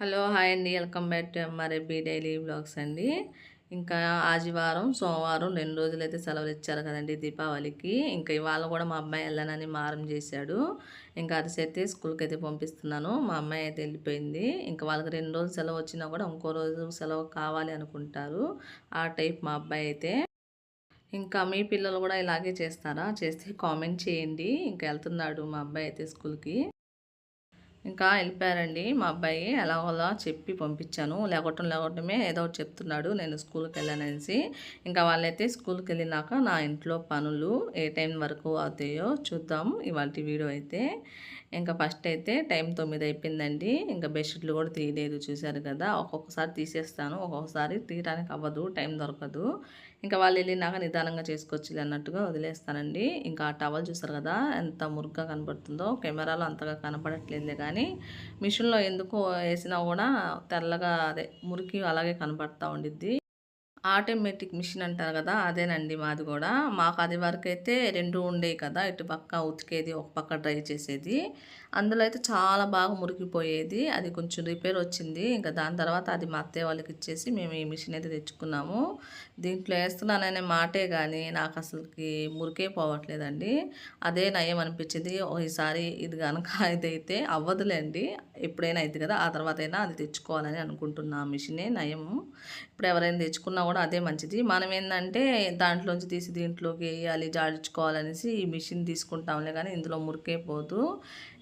Hello hi అండి. Welcome back to MRAB daily vlogs అండి. ఇంకా ఆదివారం సోమవారం రెండు రోజులు అయితే సెలవులు ఇచ్చారు కదండి దీపావళికి. ఇంకా ఇవాళ కూడా మా అబ్బాయి వెళ్ళనని మారం చేశాడు. ఇంకా అది అయితే స్కూల్కి అయితే పంపిస్తున్నాను. మా అమ్మాయి అయితే వెళ్ళిపోయింది. ఇంకా వాళ్ళకి రెండు రోజులు సెలవు వచ్చినా కూడా ఇంకో రోజు సెలవు కావాలి అనుకుంటారు. ఆ టైప్ మా అబ్బాయి అయితే. ఇంకా మీ పిల్లలు కూడా ఇలాగే చేస్తారా? చేస్తే కామెంట్ చేయండి. ఇంకా వెళ్తున్నాడు మా అబ్బాయి అయితే స్కూల్కి. ఇంకా వెళ్ళిపోయారండి మా అబ్బాయి ఎలాగోలా చెప్పి పంపించాను. లేకపోవటం లేకపోవటమే ఏదో ఒకటి చెప్తున్నాడు నేను స్కూల్కి వెళ్ళాననేసి. ఇంకా వాళ్ళైతే స్కూల్కి వెళ్ళినాక నా ఇంట్లో పనులు ఏ టైం వరకు అవుతాయో చూద్దాం ఇవాళ వీడియో అయితే. ఇంకా ఫస్ట్ అయితే టైం తొమ్మిది అయిపోయిందండి. ఇంకా బెడ్షీట్లు కూడా తీయలేదు చూశారు కదా. ఒక్కొక్కసారి తీసేస్తాను ఒక్కొక్కసారి తీయడానికి అవ్వదు టైం దొరకదు. ఇంకా వాళ్ళు వెళ్ళినాక నిదానంగా చేసుకోవచ్చు అన్నట్టుగా వదిలేస్తానండి. ఇంకా ఆ టవల్ చూసారు కదా ఎంత మురుగ్గా కనబడుతుందో. కెమెరాలో అంతగా కనపడట్లేదులే కానీ మిషన్లో ఎందుకు వేసినా కూడా తెల్లగా అదే మురికి అలాగే కనబడతా ఉండిద్ది. ఆటోమేటిక్ మిషన్ అంటారు కదా అదేనండి మాది కూడా. మాకు అది వరకు అయితే రెండు ఉండేవి కదా ఇటు పక్క ఉతికేది ఒక పక్క డ్రై చేసేది. అందులో అయితే చాలా బాగా మురికిపోయేది అది కొంచెం రిపేర్ వచ్చింది. ఇంకా దాని తర్వాత అది మా అత్తయ్య వాళ్ళకి ఇచ్చేసి మేము ఈ మిషన్ అయితే తెచ్చుకున్నాము. దీంట్లో వేస్తున్నాననే మాటే కానీ నాకు అసలుకి మురికే పోవట్లేదండి. అదే నయం అనిపించింది ఈసారి ఇది కనుక ఇదైతే అవ్వదులేండి. ఎప్పుడైనా అయింది కదా ఆ తర్వాత అయినా అది తెచ్చుకోవాలని అనుకుంటున్నా మిషనే నయం. ఇప్పుడు ఎవరైనా తెచ్చుకున్నా కూడా అదే మంచిది. మనం ఏంటంటే దాంట్లోంచి తీసి దీంట్లోకి వేయాలి జాడించుకోవాలనేసి ఈ మిషన్ తీసుకుంటాంలే కానీ ఇందులో మురికే పోదు.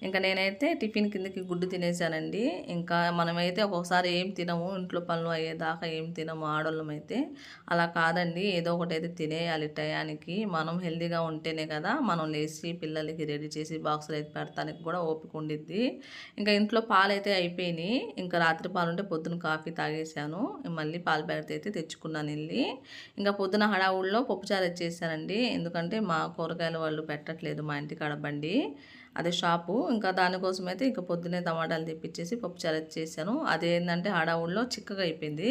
ఇంకా నేనైతే టిఫిన్ కిందకి గుడ్డు తినేసానండి. ఇంకా మనమైతే ఒక్కొక్కసారి ఏం తినము ఇంట్లో పనులు అయ్యేదాకా ఏం తినము ఆడోళ్ళం అయితే. అలా కాదండి ఏదో ఒకటి అయితే తినేయాలి టయానికి. మనం హెల్దీగా ఉంటేనే కదా మనం లేచి పిల్లలకి రెడీ చేసి బాక్సులు అయితే పెడతానికి కూడా ఓపిక ఉండిద్ది. ఇంకా ఇంట్లో పాలు అయితే అయిపోయినాయి. ఇంకా రాత్రి పాలు ఉంటే పొద్దున కాఫీ తాగేసాను మళ్ళీ పాలు ప్యాకెట్ అయితే తెచ్చుకున్నాను వెళ్ళి. ఇంకా పొద్దున హడావుల్లో పప్పుచారు వచ్చేసానండి ఎందుకంటే మా కూరగాయలు వాళ్ళు పెట్టట్లేదు మా ఇంటి కడబండి అదే షాపు. ఇంకా దానికోసం అయితే ఇంకా పొద్దునే టమాటాలు తెప్పించేసి పప్పు చారు చేశాను. అదేంటంటే హడావుల్లో చిక్కగా అయిపోయింది.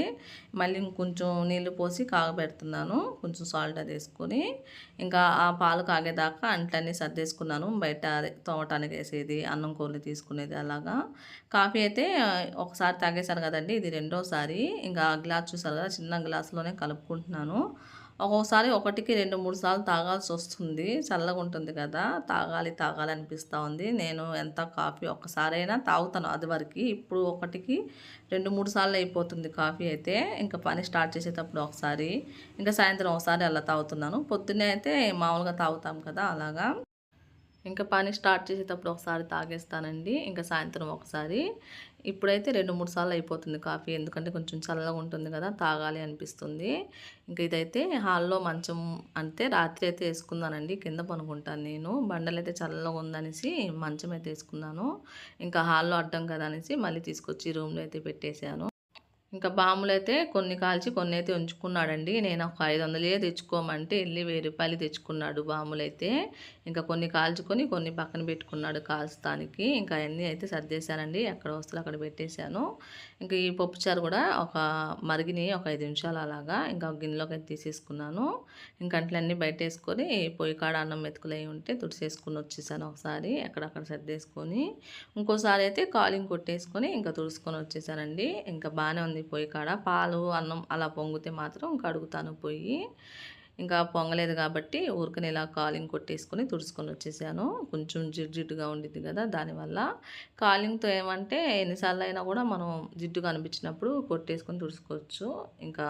మళ్ళీ ఇంకొంచెం నీళ్ళు పోసి కాగబెడుతున్నాను. కొంచెం సాల్ట్ అది వేసుకొని. ఇంకా ఆ పాలు కాగేదాకా అంట్లన్నీ సర్దేసుకున్నాను. బయట తోమటానికి వేసేది అన్నం కూరలు తీసుకునేది అలాగా. కాఫీ అయితే ఒకసారి తాగేశాను కదండి ఇది రెండోసారి. ఇంకా గ్లాస్ చూసారు కదా చిన్న గ్లాసులోనే కలుపుకుంటున్నాను. ఒక్కొక్కసారి ఒకటికి రెండు మూడు సార్లు తాగాల్సి వస్తుంది. చల్లగా ఉంటుంది కదా తాగాలి తాగాలి అనిపిస్తూ ఉంది. నేను ఎంత కాఫీ ఒక్కసారైనా తాగుతాను అది వరకు. ఇప్పుడు ఒకటికి రెండు మూడు సార్లు అయిపోతుంది కాఫీ అయితే. ఇంకా పని స్టార్ట్ చేసేటప్పుడు ఒకసారి. ఇంకా సాయంత్రం ఒకసారి అలా తాగుతున్నాను. పొద్దున్నే అయితే మామూలుగా తాగుతాం కదా అలాగా. ఇంకా పని స్టార్ట్ చేసేటప్పుడు ఒకసారి తాగేస్తానండి. ఇంకా సాయంత్రం ఒకసారి. ఇప్పుడైతే రెండు మూడు సార్లు అయిపోతుంది కాఫీ. ఎందుకంటే కొంచెం చల్లగా ఉంటుంది కదా తాగాలి అనిపిస్తుంది. ఇంకా ఇదైతే హాల్లో మంచం అంటే రాత్రి అయితే వేసుకున్నానండి. కింద పనుకుంటాను నేను. బండలు అయితే చల్లగా ఉందనేసి మంచం అయితే వేసుకున్నాను. ఇంకా హాల్లో అడ్డం కదా అనేసి మళ్ళీ తీసుకొచ్చి రూమ్లో అయితే పెట్టేశాను. ఇంకా బాములు అయితే కొన్ని కాల్చి కొన్ని అయితే ఉంచుకున్నాడండి. నేను ఒక ఐదు వందలే తెచ్చుకోమంటే వెళ్ళి వెయ్యి రూపాయలు తెచ్చుకున్నాడు బాములు అయితే ఇంకా కొన్ని కాల్చుకొని కొన్ని పక్కన పెట్టుకున్నాడు కాల్చడానికి. ఇంకా అన్నీ అయితే సర్దేశానండి. ఎక్కడ వస్తువులు అక్కడ పెట్టేశాను. ఇంకా ఈ పప్పుచారు కూడా ఒక మరిగిని ఒక ఐదు నిమిషాలు అలాగా ఇంకా గిన్నెలోకి అయితే తీసేసుకున్నాను. ఇంకా అట్లన్నీ బయట వేసుకొని పొయ్యి కాడ అన్నం మెతుకులు అయి ఉంటే తుడిసేసుకుని వచ్చేసాను ఒకసారి ఎక్కడక్కడ సర్దేసుకొని. ఇంకోసారి అయితే కాలింగ్ కొట్టేసుకొని ఇంకా తుడుచుకొని వచ్చేసానండి. ఇంకా బాగానే ఉంది పొయ్యి కాడ పాలు అన్నం అలా పొంగితే మాత్రం కడుగుతాను పొయ్యి ఇంకా పొంగలేదు కాబట్టి ఊరికని ఇలా కాలింగ్ కొట్టేసుకొని తుడుచుకొని వచ్చేసాను. కొంచెం జిడ్డుగా ఉండిద్ది కదా దానివల్ల. కాలింగ్తో ఏమంటే ఎన్నిసార్లు అయినా కూడా మనం జిడ్డుగా అనిపించినప్పుడు కొట్టేసుకొని తుడుచుకోవచ్చు. ఇంకా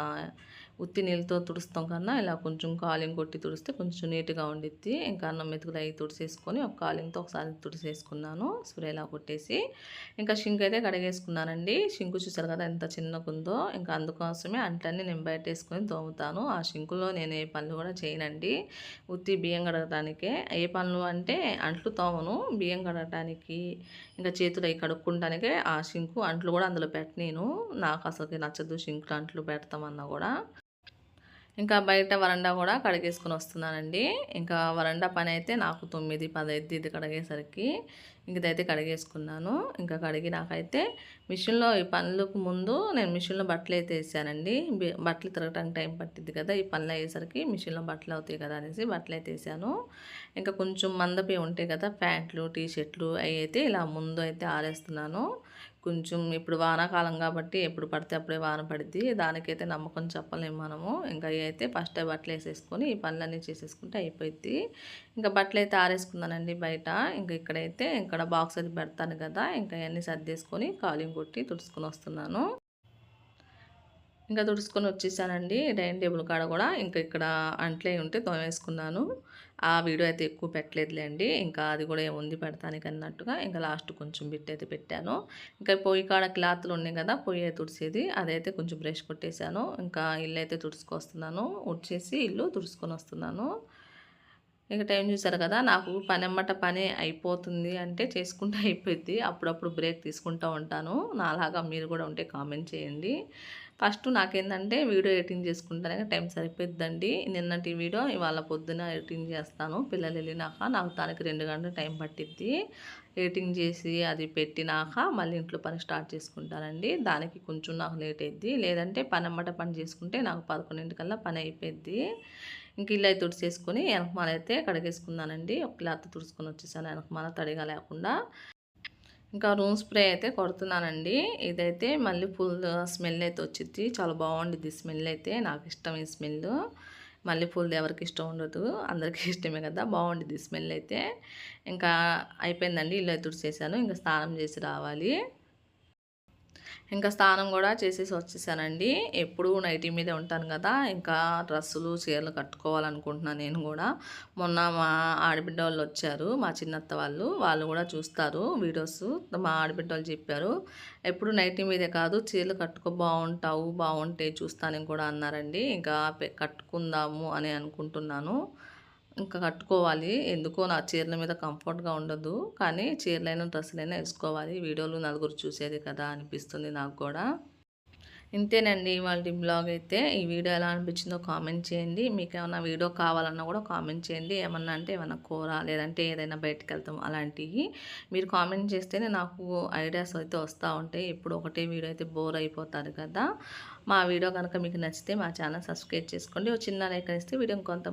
ఉత్తి నీళ్ళతో తుడుస్తాం కన్నా ఇలా కొంచెం కాలింగ్ కొట్టి తుడిస్తే కొంచెం నీట్గా ఉండిద్ది. ఇంకా అన్నం మెతుకులు అవి తుడిసేసుకొని ఒక కాలింగ్తో ఒకసారి తుడిసేసుకున్నాను. స్ప్రేలా కొట్టేసి ఇంకా షింక్ అయితే కడిగేసుకున్నానండి. షింకు చూసారు కదా ఎంత చిన్నకుందో ఇంకా అందుకోసమే అంట్లన్నీ నేను బయట వేసుకొని తోముతాను. ఆ షింకులో నేను ఏ పనులు కూడా చేయనండి. ఉత్తి బియ్యం కడగటానికే. ఏ పనులు అంటే అంట్లు తోమను. బియ్యం కడగటానికి ఇంకా చేతులు అవి కడుక్కుంటానికే ఆ షింకు అంట్లు కూడా అందులో పెట్టనేను నాకు అసలుకి నచ్చదు షింకులు అంట్లు పెడతామన్నా కూడా. ఇంకా బయట వరండా కూడా కడిగేసుకుని వస్తున్నానండి. ఇంకా వరండా పని అయితే నాకు తొమ్మిది పదైదు ఇది కడిగేసరికి ఇంకదైతే కడిగేసుకున్నాను. ఇంకా కడిగి నాకైతే మిషన్లో ఈ పనులకు ముందు నేను మిషన్లో బట్టలు అయితే వేసానండి. బట్టలు తిరగటానికి టైం పట్టింది కదా ఈ పనులు అయ్యేసరికి మిషన్లో బట్టలు అవుతాయి కదా అనేసి బట్టలు అయితే వేసాను. ఇంకా కొంచెం మందపి ఉంటాయి కదా ప్యాంట్లు టీ షర్ట్లు అవి అయితే ఇలా ముందు అయితే ఆరేస్తున్నాను. కొంచెం ఇప్పుడు వానాకాలం కాబట్టి ఎప్పుడు పడితే అప్పుడే వాన పడిద్ది. దానికైతే నమ్మకం చెప్పలేము మనము. ఇంకా అయితే ఫస్ట్ బట్టలు వేసేసుకొని ఈ పనులన్నీ చేసేసుకుంటే అయిపోయింది ఇంకా బట్టలు అయితే ఆరేసుకున్నానండి బయట. ఇంకా ఇక్కడైతే ఇక్కడ బాక్స్ అది పెడతాను కదా. ఇంకా అవన్నీ సర్దేసుకొని కాలింగ్ కొట్టి తుడుచుకుని వస్తున్నాను. ఇంకా తుడుచుకొని వచ్చేసానండి. డైనింగ్ టేబుల్ కాడ కూడా ఇంకా ఇక్కడ అంట్లే ఉంటే తోమేసుకున్నాను. ఆ వీడియో అయితే ఎక్కువ పెట్టలేదులేండి. ఇంకా అది కూడా ఉంది పెడతానికి అన్నట్టుగా ఇంకా లాస్ట్ కొంచెం బిట్ అయితే పెట్టాను. ఇంకా పొయ్యి కాడ క్లాత్లు ఉన్నాయి కదా పొయ్యి తుడిసేది. అదైతే కొంచెం బ్రష్ కొట్టేశాను. ఇంకా ఇల్లు అయితే తుడుచుకొస్తున్నాను. ఉడిచేసి ఇల్లు తుడుచుకొని వస్తున్నాను. ఇక టైం చూసారు కదా నాకు పని అమ్మట పని అయిపోతుంది అంటే చేసుకుంటూ అయిపోయింది అప్పుడప్పుడు బ్రేక్ తీసుకుంటూ ఉంటాను. నాలాగా మీరు కూడా ఉంటే కామెంట్ చేయండి. ఫస్ట్ నాకేంటంటే వీడియో ఎడిటింగ్ చేసుకుంటానే టైం సరిపోద్దండి నిన్నటి వీడియో ఇవాళ పొద్దున ఎడిటింగ్ చేస్తాను. పిల్లలు వెళ్ళినాక నాకు దానికి రెండు గంటలు టైం పట్టిద్ది. ఎడిటింగ్ చేసి అది పెట్టినాక మళ్ళీ ఇంట్లో పని స్టార్ట్ చేసుకుంటానండి. దానికి కొంచెం నాకు లేట్ అయింది లేదంటే పని అమ్మట పని చేసుకుంటే నాకు పదకొండింటికల్లా పని అయిపోయింది ఇంక ఇల్లు అయితే తుడిచేసుకొని వెనకమాల అయితే కడిగేసుకున్నానండి. ఒక క్లాత్ తుడుచుకొని వచ్చేసాను. వెనకమాల తడిగా లేకుండా ఇంకా రూమ్ స్ప్రే అయితే కొడుతున్నానండి. ఇదైతే మళ్ళీ పూల స్మెల్ అయితే వచ్చింది చాలా బాగుండిద్ది స్మెల్ అయితే. నాకు ఇష్టం ఈ స్మెల్. మళ్ళీ పూలది ఎవరికి ఇష్టం ఉండదు. అందరికీ ఇష్టమే కదా. బాగుండిద్ది స్మెల్ అయితే. ఇంకా అయిపోయిందండి. ఇల్లు అయితే తుడిచేసాను. ఇంకా స్నానం చేసి రావాలి. ఇంకా స్నానం కూడా చేసేసి వచ్చేసానండి. ఎప్పుడూ నైటీ మీదే ఉంటాను కదా ఇంకా డ్రెస్సులు చీరలు కట్టుకోవాలనుకుంటున్నాను నేను కూడా. మొన్న మా ఆడబిడ్డ వాళ్ళు వచ్చారు మా చిన్నత్త వాళ్ళు. వాళ్ళు కూడా చూస్తారు వీడియోస్. మా ఆడబిడ్డ వాళ్ళు చెప్పారు ఎప్పుడు నైటీ మీదే కాదు చీరలు కట్టుకో బాగుంటావు బాగుంటే చూస్తానని కూడా అన్నారండి. ఇంకా కట్టుకుందాము అని అనుకుంటున్నాను. ఇంకా కట్టుకోవాలి. ఎందుకో నా చీరల మీద కంఫర్ట్గా ఉండదు. కానీ చీరలైన డ్రెస్సులైనా వేసుకోవాలి. వీడియోలు నలుగురు చూసేది కదా అనిపిస్తుంది నాకు కూడా. ఇంతేనండి ఇవాళ బ్లాగ్ అయితే. ఈ వీడియో ఎలా అనిపించిందో కామెంట్ చేయండి. మీకు ఏమైనా వీడియో కావాలన్నా కూడా కామెంట్ చేయండి. ఏమన్నా అంటే ఏమైనా కూర లేదంటే ఏదైనా బయటకు వెళ్తాం అలాంటివి. మీరు కామెంట్ చేస్తేనే నాకు ఐడియాస్ అయితే వస్తూ ఉంటాయి. ఎప్పుడు ఒకటే వీడియో అయితే బోర్ అయిపోతారు కదా. మా వీడియో కనుక మీకు నచ్చితే మా ఛానల్ సబ్స్క్రైబ్ చేసుకోండి. ఒక చిన్న లైక్ ఇస్తే వీడియో కొంత